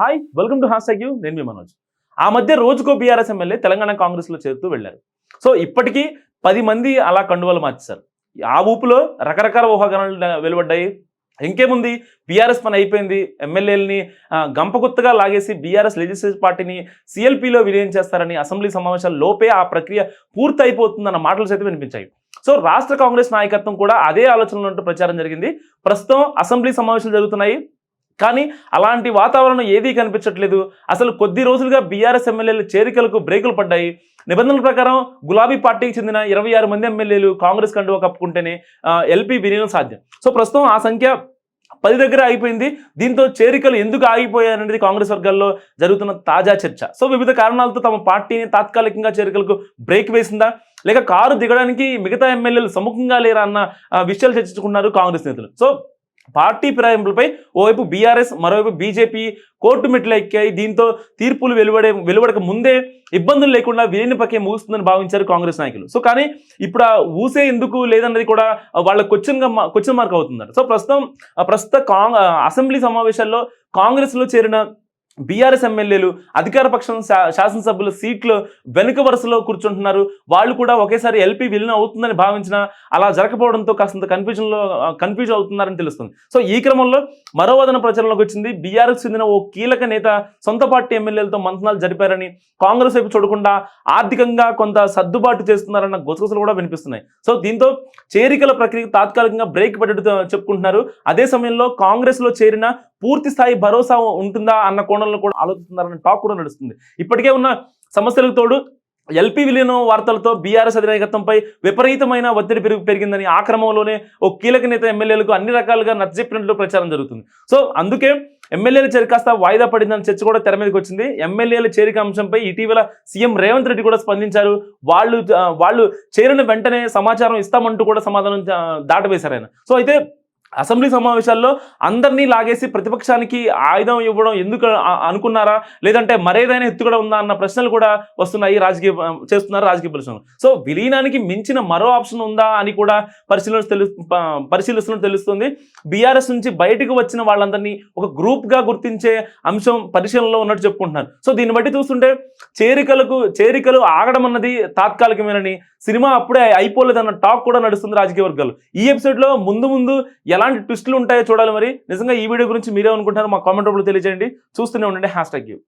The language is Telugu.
హాయ్ వెల్కమ్ టు హాస్ యూ నేను మీ మనోజ్. ఆ మధ్య రోజుకో బీఆర్ఎస్ ఎమ్మెల్యే తెలంగాణ కాంగ్రెస్లో చేరుతూ వెళ్ళారు. సో ఇప్పటికీ పది మంది అలా కండువలు మార్చేశారు. ఆ ఊపులో రకరకాల ఊహాగానాలు వెలువడ్డాయి. ఇంకేముంది? బీఆర్ఎస్ పని అయిపోయింది. ఎమ్మెల్యేలని గంపగుత్తగా లాగేసి బీఆర్ఎస్ లెజిస్లేటివ్ పార్టీని సిఎల్పిలో విలీనం చేస్తారని అసెంబ్లీ సమావేశాల లోపే ఆ ప్రక్రియ పూర్తి అయిపోతుందన్న మాటలు సైతం వినిపించాయి. సో రాష్ట్ర కాంగ్రెస్ నాయకత్వం కూడా అదే ఆలోచనలో ఉంటూ ప్రచారం జరిగింది. ప్రస్తుతం అసెంబ్లీ సమావేశాలు జరుగుతున్నాయి. కానీ అలాంటి వాతావరణం ఏదీ కనిపించట్లేదు. అసలు కొద్ది రోజులుగా బీఆర్ఎస్ ఎమ్మెల్యేల చేరికలకు బ్రేకులు పడ్డాయి. నిబంధనల ప్రకారం గులాబీ పార్టీకి చెందిన ఇరవై ఆరు మంది ఎమ్మెల్యేలు కాంగ్రెస్ కండువా కప్పుకుంటేనే ఎల్పీ విలీనం సాధ్యం. సో ప్రస్తుతం ఆ సంఖ్య పది దగ్గర అయిపోయింది దీంతో చేరికలు ఎందుకు ఆగిపోయాయనేది కాంగ్రెస్ వర్గాల్లో జరుగుతున్న తాజా చర్చ. సో వివిధ కారణాలతో తమ పార్టీని తాత్కాలికంగా చేరికలకు బ్రేక్ వేసిందా? లేక కారు దిగడానికి మిగతా ఎమ్మెల్యేలు సముఖంగా లేరా అన్న విషయాలు చర్చించుకున్నారు కాంగ్రెస్ నేతలు. సో పార్టీ ఫిరాయింపులపై ఓవైపు బీఆర్ఎస్ మరోవైపు బీజేపీ కోర్టు మెట్లు ఎక్కాయి. దీంతో తీర్పులు వెలువడే వెలువడక ముందే ఇబ్బందులు లేకుండా విలీన పక్కే ముగుస్తుందని భావించారు కాంగ్రెస్ నాయకులు. సో కానీ ఇప్పుడు ఆ ఊసే ఎందుకు లేదన్నది కూడా వాళ్ళ క్వశ్చన్గా క్వశ్చన్ మార్క్ అవుతుందట. సో ప్రస్తుతం ప్రస్తుత కాంగ్ అసెంబ్లీ సమావేశాల్లో కాంగ్రెస్లో చేరిన బీఆర్ఎస్ ఎమ్మెల్యేలు అధికార పక్షం శా- శాసనసభ్యుల సీట్లు వెనుక వరుసలో కూర్చుంటున్నారు. వాళ్ళు కూడా ఒకేసారి ఎల్పీ విలీనం అవుతుందని భావించిన అలా జరగకపోవడంతో కాస్తంత కన్ఫ్యూజన్లో కన్ఫ్యూజ్ అవుతున్నారని తెలుస్తుంది. సో ఈ క్రమంలో మరో వదన ప్రచారంలోకి వచ్చింది. బీఆర్ఎస్ చెందిన ఓ కీలక నేత సొంత పార్టీ ఎమ్మెల్యేలతో మంతనాలు జరిపారని కాంగ్రెస్ వైపు చూడకుండా ఆర్థికంగా కొంత సర్దుబాటు చేస్తున్నారన్న గుసగుసలు కూడా వినిపిస్తున్నాయి. సో దీంతో చేరికల ప్రక్రియ తాత్కాలికంగా బ్రేక్ పెట్టడం చెప్పుకుంటున్నారు. అదే సమయంలో కాంగ్రెస్లో చేరిన పూర్తి స్థాయి భరోసా ఉంటుందా అన్న కోణంలో కూడా ఆలోచిస్తున్నారన్న టాక్ కూడా నడుస్తుంది. ఇప్పటికే ఉన్న సమస్యలకు తోడు ఎల్పీ విలీనం వార్తలతో బీఆర్ఎస్ అధినాయకత్వంపై విపరీతమైన ఒత్తిడి పెరుగు పెరిగిందని ఆ క్రమంలోనే ఓ కీలక నేత ఎమ్మెల్యేలకు అన్ని రకాలుగా నచ్చజెప్పినట్లు ప్రచారం జరుగుతుంది. సో అందుకే ఎమ్మెల్యేల చేరికాస్త వాయిదా పడిందని చర్చ కూడా తెర మీదకి వచ్చింది. ఎమ్మెల్యేల చేరిక అంశంపై ఇటీవల సీఎం రేవంత్ రెడ్డి కూడా స్పందించారు. వాళ్ళు వాళ్ళు చేరిన వెంటనే సమాచారం ఇస్తామంటూ కూడా సమాధానం దాటవేశారు ఆయన. సో అయితే అసెంబ్లీ సమావేశాల్లో అందరినీ లాగేసి ప్రతిపక్షానికి ఆయుధం ఇవ్వడం ఎందుకు అనుకున్నారా? లేదంటే మరేదైనా ఎత్తుగడ ఉందా అన్న ప్రశ్నలు కూడా వస్తున్నాయి రాజకీయ చేస్తున్నారు రాజకీయ పరిశ్రమలు సో విలీనానికి మించిన మరో ఆప్షన్ ఉందా అని కూడా పరిశీలన తెలు పరిశీలిస్తున్నట్టు తెలుస్తుంది. బీఆర్ఎస్ నుంచి బయటకు వచ్చిన వాళ్ళందరినీ ఒక గ్రూప్గా గుర్తించే అంశం పరిశీలనలో ఉన్నట్టు చెప్పుకుంటున్నారు. సో దీన్ని బట్టి చూస్తుంటే చేరికలకు చేరికలు ఆగడం అన్నది తాత్కాలికమేనని సినిమా అప్పుడే అయిపోలేదన్న టాక్ కూడా నడుస్తుంది రాజకీయ వర్గాలు. ఈ ఎపిసోడ్లో ముందు ముందు ఎలాంటి ట్విస్టులు ఉంటాయో చూడాలి మరి. నిజంగా ఈ వీడియో గురించి మీరే అనుకుంటున్నారు మా కామెంట్ రూపంలో తెలియజేయండి. చూస్తూనే ఉండండి. Hashtag you.